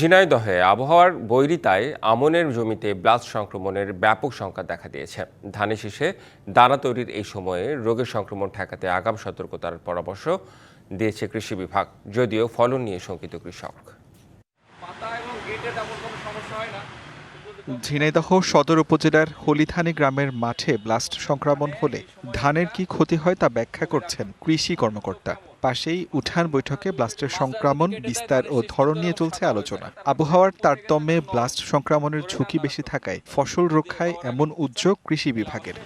ঝিনাইদহে আবহাওয়ার বৈরিতায় আমনের জমিতে ব্লাস্ট সংক্রমণের ব্যাপক সংখ্যা দেখা দিয়েছে। ধানের শীষে দানা তৈরির এই সময়ে রোগের সংক্রমণ ঠেকাতে আগাম সতর্কতার পরামর্শ দিয়েছে কৃষি বিভাগ, যদিও ফলন নিয়ে শঙ্কিত কৃষক। ঝিনাইদহ সদর উপজেলার হলিথানি গ্রামের মাঠে ব্লাস্ট সংক্রমণ হলে ধানের কি ক্ষতি হয় তা ব্যাখ্যা করছেন কৃষি কর্মকর্তা। পাশেই উঠান বৈঠকে ব্লাস্টের সংক্রমণ, বিস্তার ও ধরন নিয়ে চলছে আলোচনা। আবহাওয়ার তারতম্যে ব্লাস্ট সংক্রমণের ঝুঁকি বেশি থাকায় ফসল রক্ষায় এমন উদ্যোগ কৃষি বিভাগের।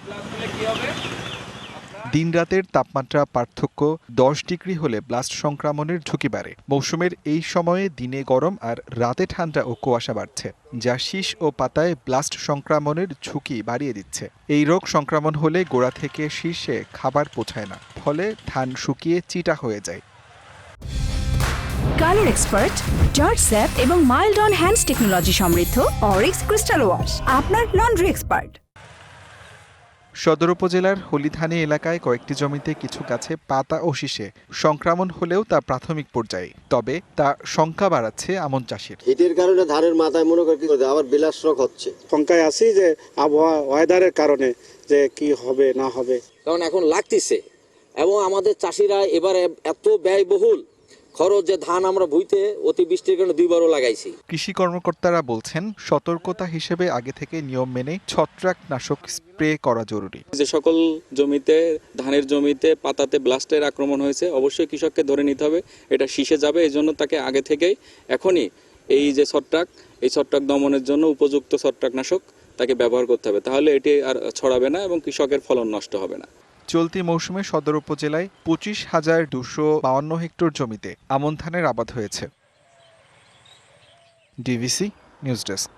দিনরাতের তাপমাত্রা পার্থক্য দশ ডিগ্রি হলে ব্লাস্ট সংক্রমণের ঝুঁকি বাড়ে। মৌসুমের এই সময়ে দিনে গরম আর রাতে ঠান্ডা ও কুয়াশা বাড়ছে, যা শীষ ও পাতায় ব্লাস্ট সংক্রমণের ঝুঁকি বাড়িয়ে দিচ্ছে। এই রোগ সংক্রমণ হলে গোড়া থেকে শীর্ষে খাবার পৌঁছায় না, ফলে ধান শুকিয়ে চিটা হয়ে যায়। কালার এক্সপার্ট জর্জ স্যাপ এবং মাইল্ড অন হ্যান্ডস টেকনোলজি সমৃদ্ধ অরিক্স ক্রিস্টাল ওয়াশ, আপনার লন্ড্রি এক্সপার্ট। সদর উপজেলার হলিধানি এলাকায় কয়েকটি জমিতে কিছু গাছে পাতা ও শীষে সংক্রমণ হলেও তা প্রাথমিক পর্যায়ে তবে তা শঙ্কা বাড়াচ্ছে আমন চাষির। হিটের কারণে ধানের মাথায় মনে করে কি আবার বিলাস রোগ হচ্ছে। শঙ্কায় আছি যে আবহাওয়া ওয়েদারের কারণে যে কি হবে না হবে। কারণ এখন লাগতেছে এবং আমাদের চাষিরা এবারে এত ব্যয়বহুল। খরচ যে ধান আমরা ভুইতে অতিবৃষ্টির কারণে দুইবারও লাগাইছি। কৃষি কর্মকর্তারা বলছেন সতর্কতা হিসেবে আগে থেকে নিয়ম মেনে ছত্রাকনাশক স্প্রে করা জরুরি। যে সকল জমিতে ধানের জমিতে পাতাতে ব্লাস্টের আক্রমণ হয়েছে অবশ্যই কৃষককে ধরে নিতে হবে। এটা শীষে যাবে এই জন্য তাকে আগে থেকেই এখনই এই যে ছত্রাক এই ছত্রাক দমনের জন্য উপযুক্ত ছত্রাকনাশক তাকে ব্যবহার করতে হবে। তাহলে এটি আর ছড়াবে না এবং কৃষকের ফলন নষ্ট হবে না। চলতি মৌসুমে সদর উপজেলায় পঁচিশ হাজার দুশো বাউন্ন হেক্টর জমিতে আমন ধানের আবাদ হয়েছে। DVC news desk.